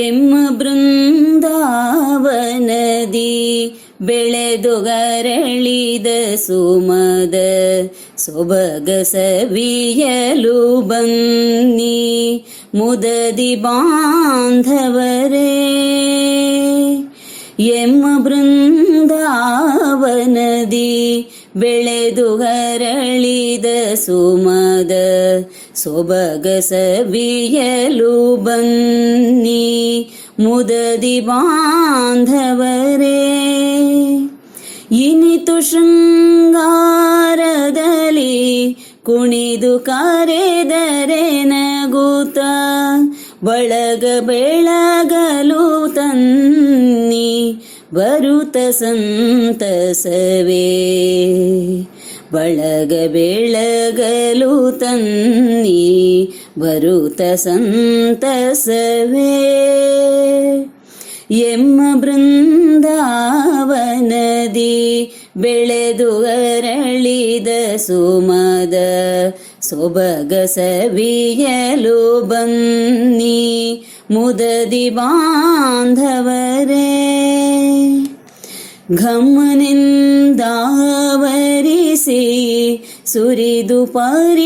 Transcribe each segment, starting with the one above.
ಎಮ್ಮ ಬೃಂದಾವನದಿ ಬೆಳೆದುಗರಳಿದ ಸುಮದ ಸೊಬಗಸವಿಯಲು ಬನ್ನಿ ಮುದದಿ ಬಾಂಧವರೇ ಎಮ್ಮ ಬೃಂದಾವನದಿ ಬೆಳೆದು ಹರಳಿದ ಸುಮದ ಸೊಬಗಸವಿಯಲು ಬನ್ನಿ ಮುದದಿ ಬಾಂಧವರೇ. ಇನಿತು ಶೃಂಗಾರದಲ್ಲಿ ಕುಣಿದು ಕರೆದರೆ ನಗುತ್ತ, ಬಳಗ ಬೆಳಗಲು ತನ್ನಿ ಬರುತ ಸಂತಸವೇ. ಬಳಗ ಬೆಳಗಲು ತನ್ನಿ ಬರುತ ಸಂತಸವೇ. ಎಮ್ಮ ಬೃಂದಾವನದಿ ಬೆಳೆದು ಅರಳಿದ ಸುಮದ ಸೊಬಗಸವಿಯಲು ಬನ್ನಿ. ಮುದದಿ ಬಾಂಧವರೇ ಘಮ್ಮನಿಂದಾವರಿಸಿ ಸುರಿದು ಪರಿಮಳವದುವು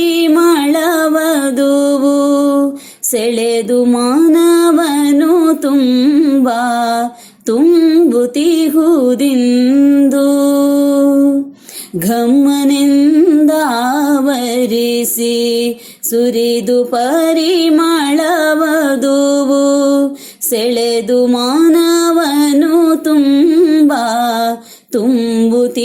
ಸೆಳೆದು ಮಾನವನು ತುಂಬ ತುಂಬುತಿಹುದಿಂದು. ಘಮ್ಮನಿಂದಾವರಿಸಿ ಸುರಿದು ಪರಿಮಳವದುವು ಸೆಳೆದು ಮಾನವನು ತುಂಬ ತುಂಬುತಿಹುದಿಂದು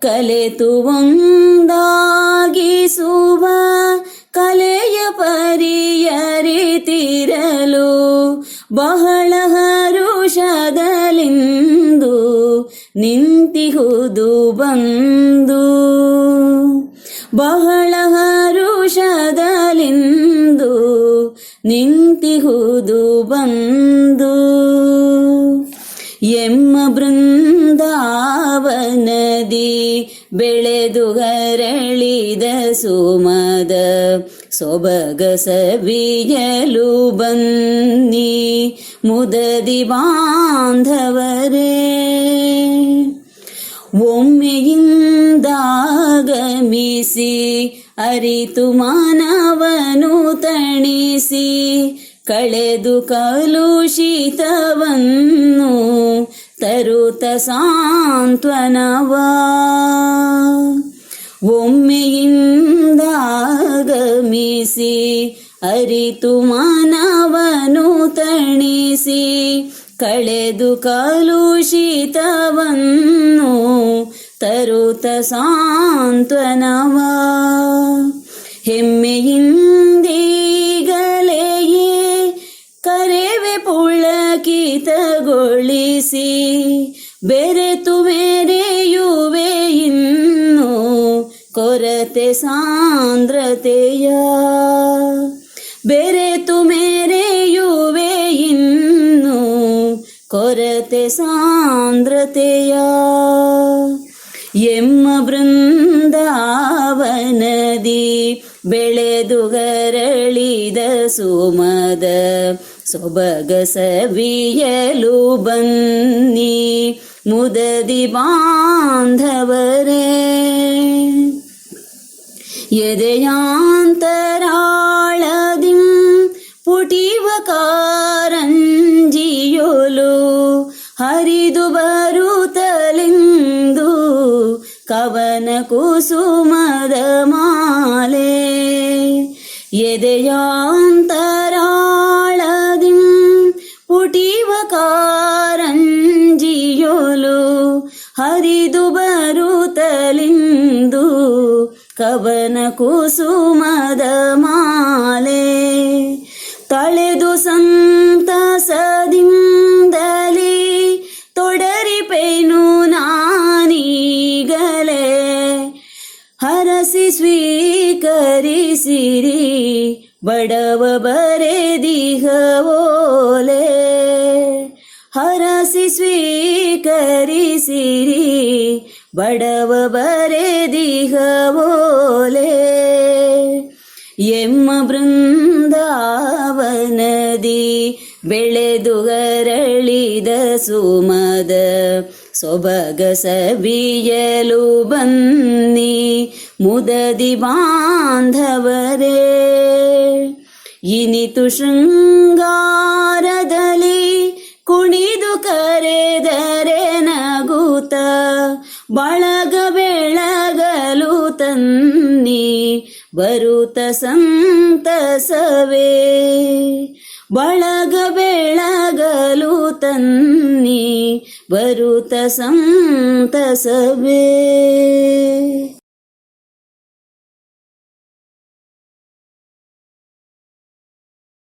ಕಲೆತು ಒಂದಾಗಿಸುವ ಕಲೆಯ ಪರಿಯರಿತಿರಲು ಬಹಳ ಹರುಷದಲಿಂದು ನಿಂತಿಹುದು ಬಂದು. ಬಹಳ ಹರುಷದಲಿಂದು ನಿಂತಿಹುದು ಬಂದು ಎಮ್ಮ ಬೃಂದಾವನದಿ ಬೆಳೆದು ಗರಳಿದ ಸುಮದ ಸೊಬಗಸವಿಯಲು ಬನ್ನಿ ಮುದದಿ ಬಾಂಧವರೇ ಒಮ್ಮೆಯಿಂದಾಗಮಿಸಿ ಅರಿತು ಮಾನವನು ತಣಿಸಿ ಕಳೆದು ಕಲುಷಿತವನ್ನು ತರುತ ಸಾಂತ್ವನವ. ಒಮ್ಮೆಯಿಂದಾಗಮಿಸಿ ಅರಿತು ಮಾನವನು ತಣಿಸಿ ಕಳೆದು ಕಲುಷಿತವನ್ನು ತರುತ ಸಾಂತ್ವನವಾ. ಹೆಮ್ಮೆಯಿಂದೀಗಲೆಯೇ ಕರೆವೆ ಪುಳಕಿತಗೊಳಿಸಿ ಬೆರೆತು ಮೇರೆಯುವೆ ಇನ್ನು ಕೊರತೆ ಸಾಂದ್ರತೆಯ. ಬೆರೆತು ಕೊರತೆ ಸಾಂದ್ರತೆಯ ಎಮ್ಮ ಬೃಂದಾವನದಿ ಬೆಳೆದು ಗರಳಿದ ಸುಮದ ಸೊಬಗಸವಿಯಲು ಬನ್ನಿ ಮುದದಿ ಬಾಂಧವರೇ ಎದೆಯಾಂತರಾಳದಿಂ ಕವನ ಕುಸುಮದ ಮಾಲೆ ಎದೆಯಾಂತರಾಳದಿಂ ಪುಟಿವ ಕಾರಂಜಿಯೋಲು ಹರಿದು ಬರುತ್ತಲಿಂದು ಕವನ ಕುಸುಮದ ಮಾಲೆ ತಳೆದು ಸಂತಸದಿಂದಲೇ ಸ್ವೀಕರಿಸಿರಿ. ಬಡವ ಬರೆದಿಹವೋಲೆ ಹರಸಿ ಸ್ವೀಕರಿಸಿರಿ. ಬಡವ ಬರೆದಿಹವೋಲೆ ಎಮ್ಮ ಬೃಂದಾವನದಿ ಬೆಳೆದು ಗರಳಿದ ಸುಮದ. ಸೊಬಗ ಸವಿಯಲು ಬನ್ನಿ ಮುದದಿ ಬಾಂಧವರೇ. ಇನಿತು ಶೃಂಗಾರದಲ್ಲಿ ಕುಣಿದು ಕರೆದರೆ ನಗುತ, ಬಳಗ ಬೆಳಗಲು ತನ್ನಿ ಬರುತ ಸಂತಸವೇ. ಬಳಗ ಬೆಳಗಲು ತನ್ನಿ ಬರುತ್ತ ಸಂತಸವೇ